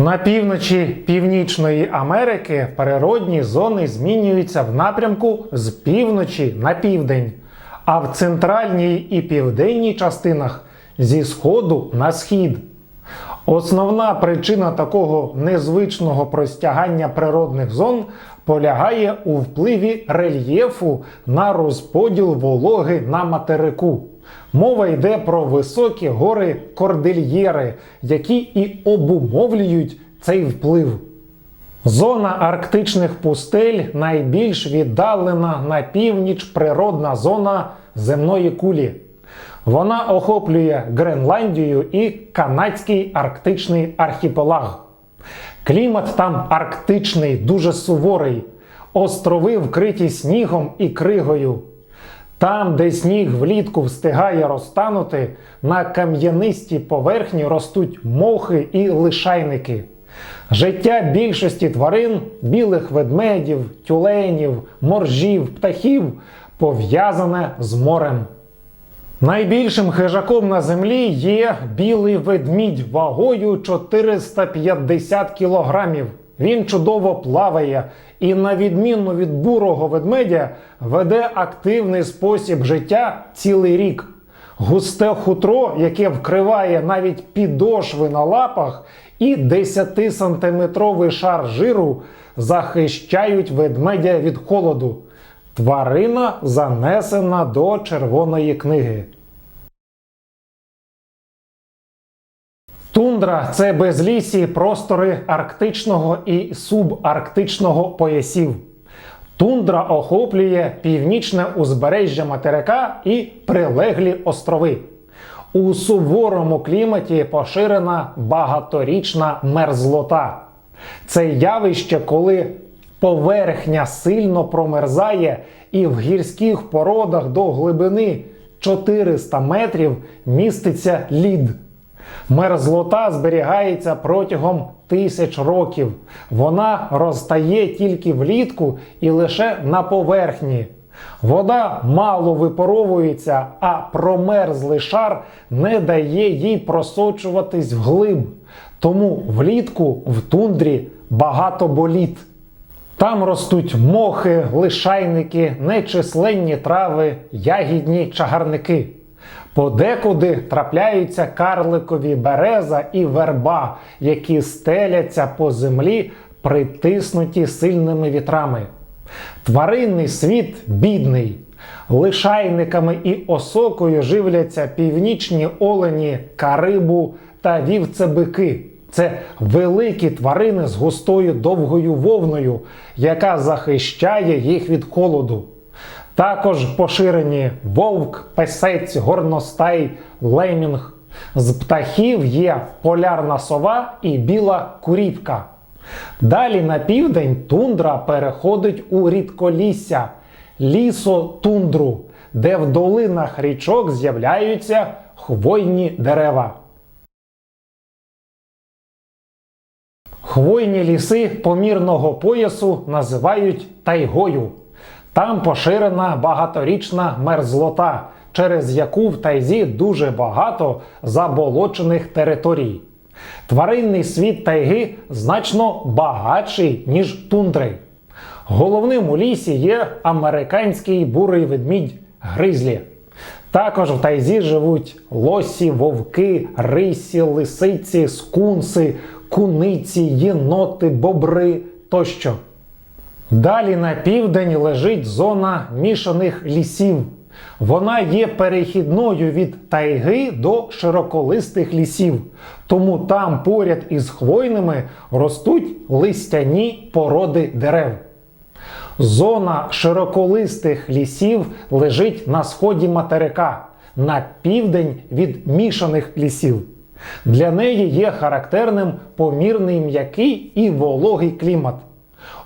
На півночі Північної Америки природні зони змінюються в напрямку з півночі на південь, а в центральній і південній частинах зі сходу на схід. Основна причина такого незвичного простягання природних зон полягає у впливі рельєфу на розподіл вологи на материку. Мова йде про високі гори Кордильєри, які і обумовлюють цей вплив. Зона арктичних пустель найбільш віддалена на північ природна зона земної кулі. Вона охоплює Гренландію і Канадський арктичний архіпелаг. Клімат там арктичний, дуже суворий. Острови вкриті снігом і кригою. Там, де сніг влітку встигає розтанути, на кам'янистій поверхні ростуть мохи і лишайники. Життя більшості тварин, білих ведмедів, тюленів, моржів, птахів пов'язане з морем. Найбільшим хижаком на землі є білий ведмідь вагою 450 кілограмів. Він чудово плаває і, на відміну від бурого ведмедя, веде активний спосіб життя цілий рік. Густе хутро, яке вкриває навіть підошви на лапах, і 10-сантиметровий шар жиру захищають ведмедя від холоду. Тварина занесена до Червоної книги. Тундра це безлісі простори арктичного і субарктичного поясів. Тундра охоплює північне узбережжя материка і прилеглі острови. У суворому кліматі поширена багаторічна мерзлота. Це явище, коли поверхня сильно промерзає і в гірських породах до глибини 400 метрів міститься лід. Мерзлота зберігається протягом тисяч років. Вона розтає тільки влітку і лише на поверхні. Вода мало випаровується, а промерзлий шар не дає їй просочуватись вглиб. Тому влітку в тундрі багато боліт. Там ростуть мохи, лишайники, нечисленні трави, ягідні чагарники. Подекуди трапляються карликові береза і верба, які стеляться по землі, притиснуті сильними вітрами. Тваринний світ бідний. Лишайниками і осокою живляться північні олені, карибу та вівцебики. Це великі тварини з густою довгою вовною, яка захищає їх від холоду. Також поширені вовк, песець, горностай, лемінг. З птахів є полярна сова і біла курівка. Далі на південь тундра переходить у рідколісся лісотундру, де в долинах річок з'являються хвойні дерева. Хвойні ліси помірного поясу називають тайгою. Там поширена багаторічна мерзлота, через яку в тайзі дуже багато заболочених територій. Тваринний світ тайги значно багатший, ніж тундри. Головним у лісі є американський бурий ведмідь гризлі. Також в тайзі живуть лосі, вовки, рисі, лисиці, скунси, куниці, єноти, бобри тощо. Далі на південь лежить зона мішаних лісів. Вона є перехідною від тайги до широколистих лісів, тому там поряд із хвойними ростуть листяні породи дерев. Зона широколистих лісів лежить на сході материка, на південь від мішаних лісів. Для неї є характерним помірний м'який і вологий клімат.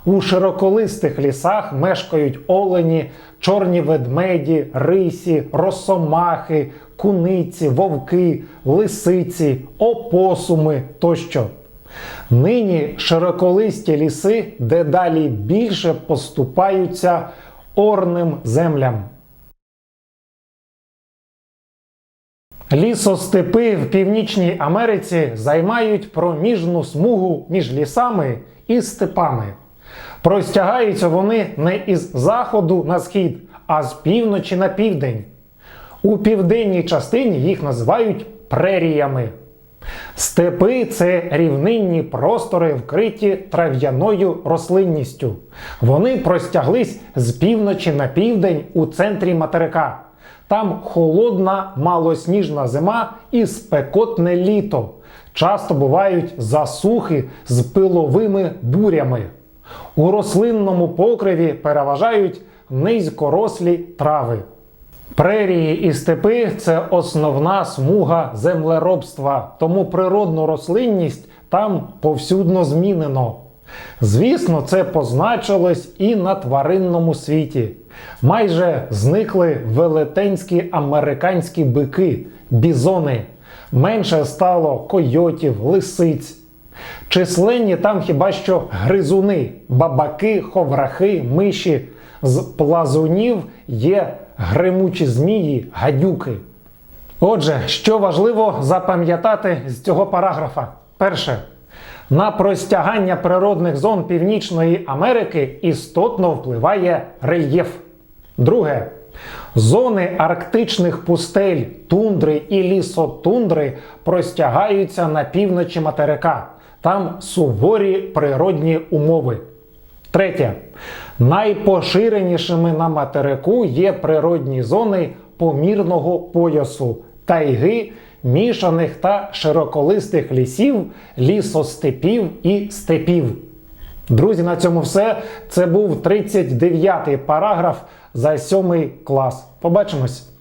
У широколистих лісах мешкають олені, чорні ведмеді, рисі, росомахи, куниці, вовки, лисиці, опосуми тощо. Нині широколисті ліси дедалі більше поступаються орним землям. Лісостепи в Північній Америці займають проміжну смугу між лісами і степами. Простягаються вони не із заходу на схід, а з півночі на південь. У південній частині їх називають преріями. Степи це рівнинні простори, вкриті трав'яною рослинністю. Вони простяглись з півночі на південь у центрі материка. Там холодна, малосніжна зима і спекотне літо. Часто бувають засухи з пиловими бурями. У рослинному покриві переважають низькорослі трави. Прерії і степи це основна смуга землеробства, тому природну рослинність там повсюдно змінено. Звісно, це позначилось і на тваринному світі. Майже зникли велетенські американські бики, бізони. Менше стало койотів, лисиць. Численні там хіба що гризуни, бабаки, ховрахи, миші. З плазунів є гримучі змії, гадюки. Отже, що важливо запам'ятати з цього параграфа? Перше. На простягання природних зон Північної Америки істотно впливає рельєф. Друге. Зони арктичних пустель, тундри і лісотундри простягаються на півночі материка. Там суворі природні умови. Третє. Найпоширенішими на материку є природні зони помірного поясу, тайги, мішаних та широколистих лісів, лісостепів і степів. Друзі, на цьому все. Це був 39-й параграф за 7 клас. Побачимось!